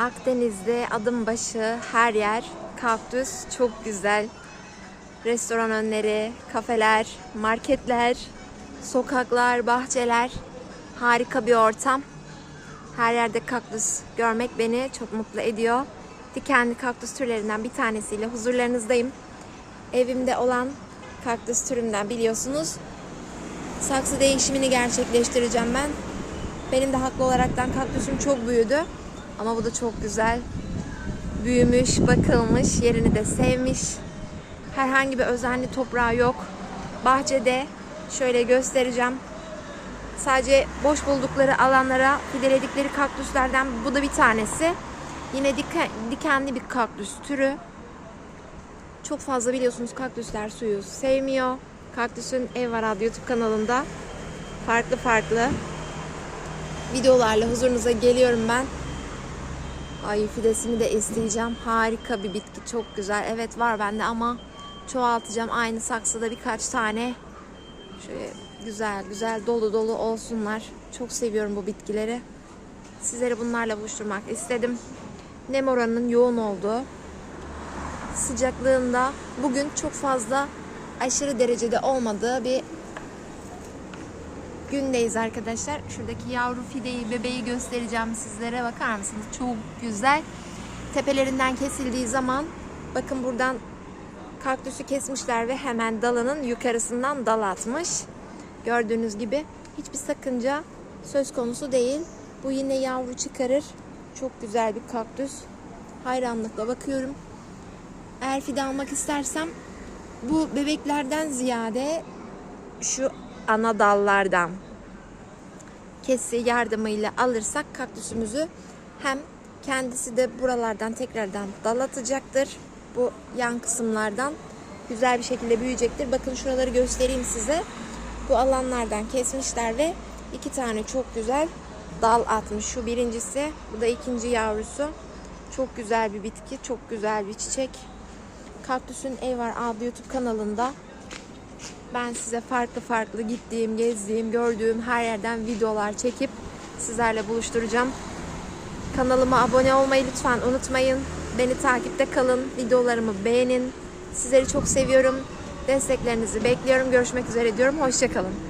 Akdeniz'de adım başı her yer kaktüs çok güzel. Restoran önleri, kafeler, marketler, sokaklar, bahçeler harika bir ortam. Her yerde kaktüs görmek beni çok mutlu ediyor. Dikenli kaktüs türlerinden bir tanesiyle huzurlarınızdayım. Evimde olan kaktüs türümden biliyorsunuz. Saksı değişimini gerçekleştireceğim ben. Benim de haklı olaraktan kaktüsüm çok büyüdü. Ama bu da çok güzel. Büyümüş, bakılmış, yerini de sevmiş. Herhangi bir özenli toprağı yok. Bahçede şöyle göstereceğim. Sadece boş buldukları alanlara fideledikleri kaktüslerden bu da bir tanesi. Yine dike- dikenli bir kaktüs türü. Çok fazla biliyorsunuz kaktüsler suyu sevmiyor. Kaktüsün Ev Var adlı YouTube kanalında farklı farklı videolarla huzurunuza geliyorum ben. Ay fidesini de isteyeceğim. Harika bir bitki. Çok güzel. Evet var bende ama çoğaltacağım. Aynı saksıda birkaç tane. Şöyle güzel güzel dolu dolu olsunlar. Çok seviyorum bu bitkileri. Sizleri bunlarla buluşturmak istedim. Nem oranının yoğun olduğu, sıcaklığında bugün çok fazla aşırı derecede olmadığı bir gündeyiz arkadaşlar. Şuradaki yavru fideyi, bebeği göstereceğim sizlere. Bakar mısınız? Çok güzel. Tepelerinden kesildiği zaman bakın buradan kaktüsü kesmişler ve hemen dalının yukarısından dal atmış. Gördüğünüz gibi hiçbir sakınca söz konusu değil. Bu yine yavru çıkarır. Çok güzel bir kaktüs. Hayranlıkla bakıyorum. Eğer fide almak istersem bu bebeklerden ziyade şu ana dallardan kesi yardımıyla alırsak kaktüsümüzü hem kendisi de buralardan tekrardan dal atacaktır. Bu yan kısımlardan güzel bir şekilde büyüyecektir. Bakın şuraları göstereyim size. Bu alanlardan kesmişler ve iki tane çok güzel dal atmış. Şu birincisi, bu da ikinci yavrusu. Çok güzel bir bitki, çok güzel bir çiçek. Kaktüsün Ev Var adlı YouTube kanalında ben size farklı farklı gittiğim, gezdiğim, gördüğüm her yerden videolar çekip sizlerle buluşturacağım. Kanalıma abone olmayı lütfen unutmayın. Beni takipte kalın, videolarımı beğenin. Sizleri çok seviyorum. Desteklerinizi bekliyorum. Görüşmek üzere diyorum. Hoşçakalın.